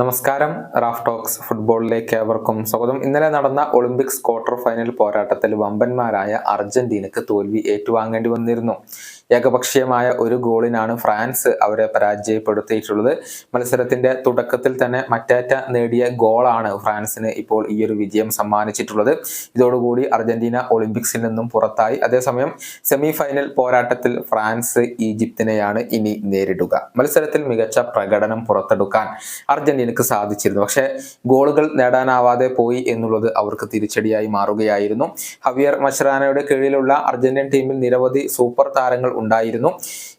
നമസ്കാരം. Raf talks ഫുട്ബോളിലേക്ക് ഏവർക്കും സ്വാഗതം. ഇന്നലെ നടന്ന ഒളിമ്പിക്സ് ക്വാർട്ടർ ഫൈനൽ പോരാട്ടത്തിൽ വമ്പന്മാരായ അർജന്റീനക്ക് തോൽവി ഏറ്റുവാങ്ങേണ്ടി വന്നിരുന്നു. ഏകപക്ഷീയമായ ഒരു ഗോളിനാണ് ഫ്രാൻസ് അവരെ പരാജയപ്പെടുത്തിയിട്ടുള്ളത്. മത്സരത്തിന്റെ തുടക്കത്തിൽ തന്നെ മറ്റേറ്റ നേടിയ ഗോളാണ് ഫ്രാൻസിന് ഇപ്പോൾ ഈ ഒരു വിജയം സമ്മാനിച്ചിട്ടുള്ളത്. ഇതോടുകൂടി അർജന്റീന ഒളിമ്പിക്സിൽ നിന്നും പുറത്തായി. അതേസമയം സെമി ഫൈനൽ പോരാട്ടത്തിൽ ഫ്രാൻസ് ഈജിപ്തിനെയാണ് ഇനി നേരിടുക. മത്സരത്തിൽ മികച്ച പ്രകടനം പുറത്തെടുക്കാൻ അർജന്റീനക്ക് സാധിച്ചിരുന്നു. പക്ഷേ ഗോളുകൾ നേടാനാവാതെ പോയി എന്നുള്ളത് അവർക്ക് തിരിച്ചടിയായി മാറുകയായിരുന്നു. ഹവിയർ മഷറാനയുടെ കീഴിലുള്ള അർജന്റീൻ ടീമിൽ നിരവധി സൂപ്പർ താരങ്ങൾ ഉണ്ടായിരുന്നു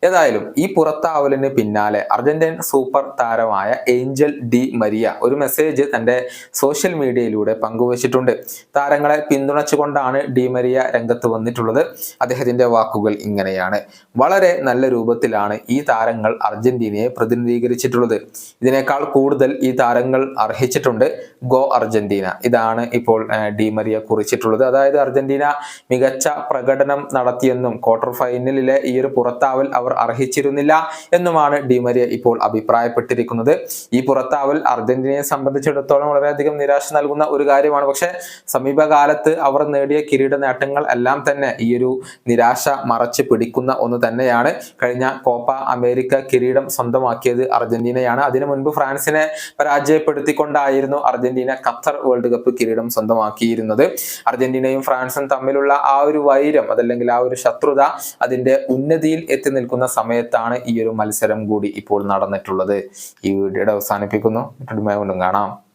ഏതായാലും ഈ പുറത്താവലിന് പിന്നാലെ അർജന്റീൻ സൂപ്പർ താരമായ ഏഞ്ചൽ ഡി മരിയ ഒരു മെസ്സേജ് തന്റെ സോഷ്യൽ മീഡിയയിലൂടെ പങ്കുവച്ചിട്ടുണ്ട്. താരങ്ങളെ പിന്തുണച്ചുകൊണ്ടാണ് ഡി മരിയ രംഗത്ത് വന്നിട്ടുള്ളത്. അദ്ദേഹത്തിന്റെ വാക്കുകൾ ഇങ്ങനെയാണ്. വളരെ നല്ല രൂപത്തിലാണ് ഈ താരങ്ങൾ അർജന്റീനയെ പ്രതിനിധീകരിച്ചിട്ടുള്ളത്. ഇതിനേക്കാൾ കൂടുതൽ ഈ താരങ്ങൾ അർഹിച്ചിട്ടുണ്ട് ഗോ അർജന്റീന. ഇതാണ് ഇപ്പോൾ ഡി മരിയ കുറിച്ചിട്ടുള്ളത്. അതായത് അർജന്റീന മികച്ച പ്രകടനം നടത്തിയെന്നും ക്വാർട്ടർ ഫൈനലിലെ ഈ ഒരു പുറത്താവൽ അവർ അർഹിച്ചിരുന്നില്ല എന്നുമാണ് ഡിമരിയ ഇപ്പോൾ അഭിപ്രായപ്പെട്ടിരിക്കുന്നത്. ഈ പുറത്താവൽ അർജന്റീനയെ സംബന്ധിച്ചിടത്തോളം വളരെയധികം നിരാശ നൽകുന്ന ഒരു കാര്യമാണ്. പക്ഷെ സമീപകാലത്ത് അവർ നേടിയ കിരീട നേട്ടങ്ങൾ എല്ലാം തന്നെ ഈ ഒരു നിരാശ മറച്ച് പിടിക്കുന്ന ഒന്ന് തന്നെയാണ്. കഴിഞ്ഞ കോപ്പ അമേരിക്ക കിരീടം സ്വന്തമാക്കിയത് അർജന്റീനയാണ്. അതിനു മുൻപ് ഫ്രാൻസിനെ പരാജയപ്പെടുത്തിക്കൊണ്ടായിരുന്നു അർജന്റീന ഖത്തർ വേൾഡ് കപ്പ് കിരീടം സ്വന്തമാക്കിയിരുന്നത്. അർജന്റീനയും ഫ്രാൻസും തമ്മിലുള്ള ആ ഒരു വൈരം അതല്ലെങ്കിൽ ആ ഒരു ശത്രുത അതിന്റെ ഉന്നതിയിൽ എത്തി സമയത്താണ് ഈ ഒരു മത്സരം കൂടി ഇപ്പോൾ നടന്നിട്ടുള്ളത്. ഈ വീഡിയോയുടെ അവസാനിപ്പിക്കുന്നു. മറ്റൊരു കാണാം.